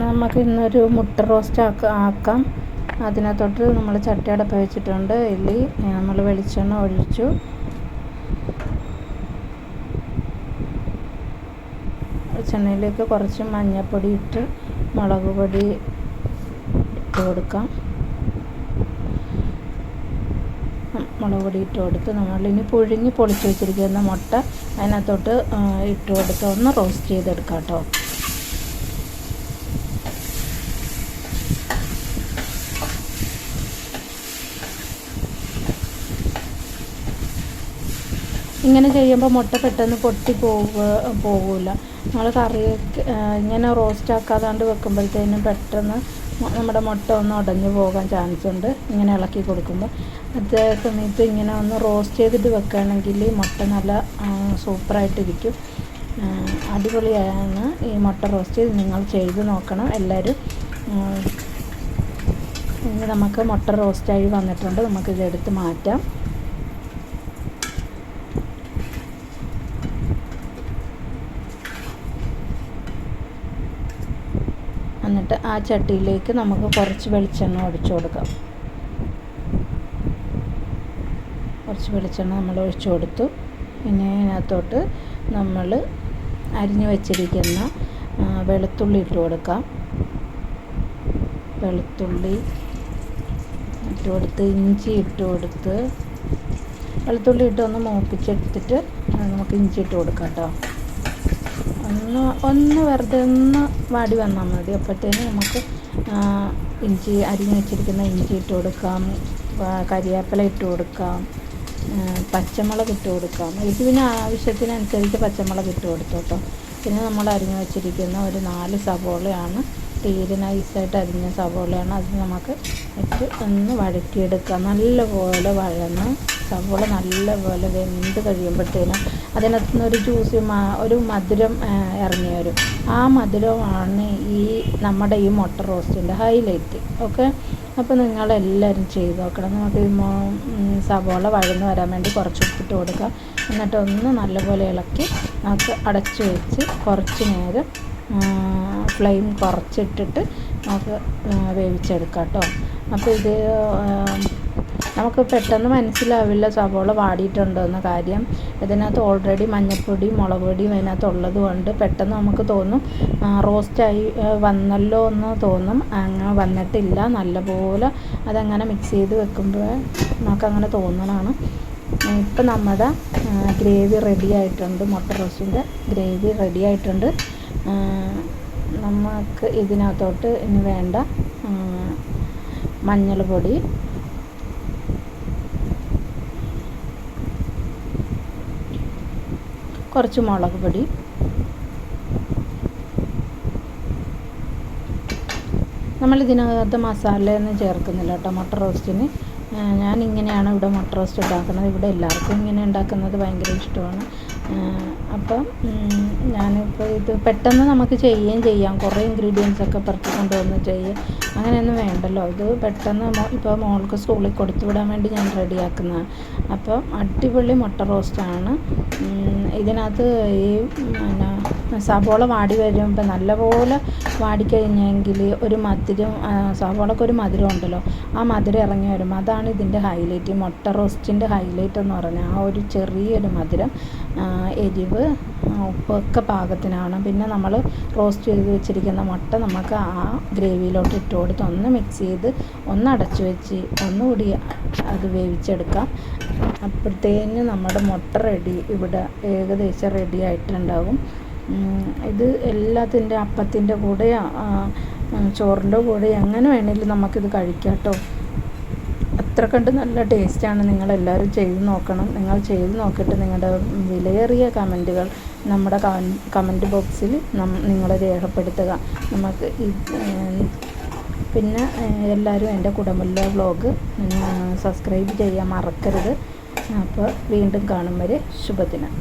നമുക്ക് ഇന്നൊരു മുട്ട റോസ്റ്റ് ആക്ക ആക്കാം. അതിനകത്തോട്ട് നമ്മൾ ചട്ടയടപ്പ് വെച്ചിട്ടുണ്ട്. ഇല്ലി നമ്മൾ വെളിച്ചെണ്ണ ഒഴിച്ചു. വെളിച്ചെണ്ണയിലേക്ക് കുറച്ച് മഞ്ഞൾപ്പൊടി ഇട്ട് മുളക് പൊടി ഇട്ട് കൊടുക്കാം. മുളക് പൊടി ഇട്ട് കൊടുത്ത് നമ്മളിനി പുഴുങ്ങി പൊളിച്ച് വെച്ചിരിക്കുന്ന മുട്ട അതിനകത്തോട്ട് ഇട്ട് കൊടുത്ത് ഒന്ന് റോസ്റ്റ് ചെയ്തെടുക്കാം കേട്ടോ. ഇങ്ങനെ ചെയ്യുമ്പോൾ മുട്ട പെട്ടെന്ന് പൊട്ടി പോവുക പോകില്ല നമ്മൾ കറി ഇങ്ങനെ റോസ്റ്റ് ആക്കാതാണ്ട് വെക്കുമ്പോഴത്തേനും പെട്ടെന്ന് നമ്മുടെ മുട്ട ഒന്ന് ഉടഞ്ഞു പോകാൻ ചാൻസ് ഉണ്ട്. ഇങ്ങനെ ഇളക്കി കൊടുക്കുമ്പോൾ അതേ സമയത്ത് ഇങ്ങനെ ഒന്ന് റോസ്റ്റ് ചെയ്തിട്ട് വെക്കുകയാണെങ്കിൽ മുട്ട നല്ല സൂപ്പറായിട്ടിരിക്കും അടിപൊളിയാണ് ഈ മുട്ട റോസ്റ്റ് നിങ്ങൾ ചെയ്ത് നോക്കണം എല്ലാവരും ഇനി നമുക്ക് മുട്ട റോസ്റ്റായി വന്നിട്ടുണ്ട്. നമുക്കിത് എടുത്ത് മാറ്റാം. എന്നിട്ട് ആ ചട്ടിയിലേക്ക് നമുക്ക് കുറച്ച് വെളിച്ചെണ്ണ ഒഴിച്ചു കൊടുക്കാം. കുറച്ച് വെളിച്ചെണ്ണ നമ്മൾ ഒഴിച്ചു കൊടുത്തു. പിന്നെ അതിനകത്തോട്ട് നമ്മൾ അരിഞ്ഞു വെച്ചിരിക്കുന്ന വെളുത്തുള്ളി ഇട്ട് കൊടുക്കാം. വെളുത്തുള്ളി ഇട്ട് കൊടുത്ത് ഇഞ്ചി ഇട്ട് കൊടുത്ത് വെളുത്തുള്ളി ഇട്ടൊന്ന് മൂപ്പിച്ചെടുത്തിട്ട് നമുക്ക് ഇഞ്ചി ഇട്ട് കൊടുക്കാം കേട്ടോ. ഒന്ന് ഒന്ന് വെറുതെ ഒന്ന് വാടി വന്നാൽ മതി. അപ്പോഴത്തേന് നമുക്ക് ഇഞ്ചി അരിഞ്ഞ് വെച്ചിരിക്കുന്ന ഇഞ്ചി ഇട്ട് കൊടുക്കാം. കരിവേപ്പില ഇട്ട് കൊടുക്കാം. പച്ചമുളക് ഇട്ട് കൊടുക്കാം. എരിവിന് ആവശ്യത്തിനനുസരിച്ച് പച്ചമുളക് ഇട്ട് കൊടുത്തു കേട്ടോ. പിന്നെ നമ്മൾ അരിഞ്ഞു വെച്ചിരിക്കുന്ന ഒരു നാല് സവോളയാണ്. തീരെ നൈസായിട്ട് അരിഞ്ഞ സവോളയാണ്. അത് നമുക്ക് ഇട്ട് ഒന്ന് വഴറ്റിയെടുക്കാം. നല്ലപോലെ വഴന്ന് സവോള നല്ലപോലെ വെന്ത് കഴിയുമ്പോഴത്തേനും അതിനകത്ത് നിന്ന് ഒരു ജ്യൂസ് ഒരു മധുരം ഇറങ്ങി വരും ആ മധുരമാണ് ഈ നമ്മുടെ ഈ മുട്ട റോസ്റ്റിന്റെ ഹൈലൈറ്റ്. ഓക്കെ? അപ്പോൾ നിങ്ങളെല്ലാവരും ചെയ്ത് നോക്കണം. നമുക്ക് സവോള വഴന്ന് വരാൻ വേണ്ടി കുറച്ച് ഉപ്പിട്ട് കൊടുക്കുക എന്നിട്ട് ഒന്ന് നല്ലപോലെ ഇളക്കി നമുക്ക് അടച്ച് വെച്ച് കുറച്ച് നേരം ഫ്ലെയിം കുറച്ചിട്ടിട്ട് നമുക്ക് വേവിച്ചെടുക്കാം കേട്ടോ. അപ്പോൾ ഇത് നമുക്ക് പെട്ടെന്ന് മനസ്സിലാവില്ല സവോള വാടിയിട്ടുണ്ടോ എന്ന കാര്യം. ഇതിനകത്ത് ഓൾറെഡി മഞ്ഞൾപ്പൊടി മുളക് പൊടിയും അതിനകത്ത് ഉള്ളത് കൊണ്ട് പെട്ടെന്ന് നമുക്ക് തോന്നും റോസ്റ്റായി വന്നല്ലോ എന്ന് തോന്നും. അങ്ങനെ വന്നിട്ടില്ല. നല്ലപോലെ അതങ്ങനെ മിക്സ് ചെയ്ത് വെക്കുമ്പോൾ നമുക്കങ്ങനെ തോന്നണതാണ് ഇപ്പം നമ്മുടെ ഗ്രേവി റെഡി ആയിട്ടുണ്ട്. മുട്ട റോസ്റ്റിന്റെ ഗ്രേവി റെഡി ആയിട്ടുണ്ട്. നമുക്ക് ഇതിനകത്തോട്ട് ഇനി വേണ്ട മഞ്ഞൾ പൊടി കുറച്ച് മുളക് പൊടി. നമ്മൾ ഇതിനകത്ത് മസാലയൊന്നും ചേർക്കുന്നില്ല കേട്ടോ മുട്ട റോസ്റ്റിന്. ഞാൻ ഇങ്ങനെയാണ് ഇവിടെ മുട്ട റോസ്റ്റ് ഉണ്ടാക്കുന്നത്. ഇവിടെ എല്ലാവർക്കും ഇങ്ങനെ ഉണ്ടാക്കുന്നത് ഭയങ്കര ഇഷ്ടമാണ്. അപ്പം ഞാനിപ്പോൾ ഇത് പെട്ടെന്ന് നമുക്ക് ചെയ്യുകയും ചെയ്യാം. കുറേ ഇൻഗ്രീഡിയൻസ് ഒക്കെ പുറത്ത് കൊണ്ടുവന്ന് ചെയ്യുക അങ്ങനെയൊന്നും വേണ്ടല്ലോ. ഇത് പെട്ടെന്ന് ഇപ്പോൾ മോൾക്ക് സ്കൂളിൽ കൊടുത്തു വിടാൻ വേണ്ടി ഞാൻ റെഡിയാക്കുന്നതാണ് അപ്പം അടിപൊളി മുട്ട റോസ്റ്റാണ് ഇതിനകത്ത് ഈ പിന്നെ സവോള വാടി വരുമ്പോൾ നല്ലപോലെ വാടിക്കഴിഞ്ഞെങ്കിൽ ഒരു മധുരം സവോളക്ക് ഒരു മധുരം ഉണ്ടല്ലോ ആ മധുരം ഇറങ്ങി വരും അതാണ് ഇതിന്റെ ഹൈലൈറ്റ് മുട്ട റോസ്റ്റിന്റെ ഹൈലൈറ്റ് എന്ന് പറഞ്ഞാൽ ആ ഒരു ചെറിയൊരു മധുരം എരിവ് ഉപ്പൊക്കെ പാകത്തിനാണ്. പിന്നെ നമ്മൾ റോസ്റ്റ് ചെയ്ത് വെച്ചിരിക്കുന്ന മുട്ട നമുക്ക് ആ ഗ്രേവിയിലോട്ട് ഇട്ട് കൊടുത്ത് ഒന്ന് മിക്സ് ചെയ്ത് ഒന്ന് അടച്ചു വെച്ച് ഒന്നുകൂടി അത് വേവിച്ചെടുക്കാം. അപ്പോഴത്തേന് നമ്മുടെ മുട്ട റെഡി ഇവിടെ ഏകദേശം റെഡി ആയിട്ടുണ്ടാകും ഇത് എല്ലാത്തിന്റെ അപ്പത്തിന്റെ കൂടെ ചോറിന്റെ കൂടെ എങ്ങനെ വേണമെങ്കിലും നമുക്കിത് കഴിക്കാം കേട്ടോ. അത്ര കണ്ട് നല്ല ടേസ്റ്റാണ് നിങ്ങളെല്ലാവരും ചെയ്ത് നോക്കണം. നിങ്ങൾ ചെയ്ത് നോക്കിയിട്ട് നിങ്ങളുടെ വിലയേറിയ കമന്റുകൾ നമ്മുടെ കമന്റ് ബോക്സിൽ നിങ്ങൾ രേഖപ്പെടുത്തുക. നമുക്ക് പിന്നെ എല്ലാവരും എന്റെ കുടമുല്ല വ്ലോഗ് സബ്സ്ക്രൈബ് ചെയ്യാൻ മറക്കരുത്. അപ്പോൾ വീണ്ടും കാണും വരെ ശുഭദിനം.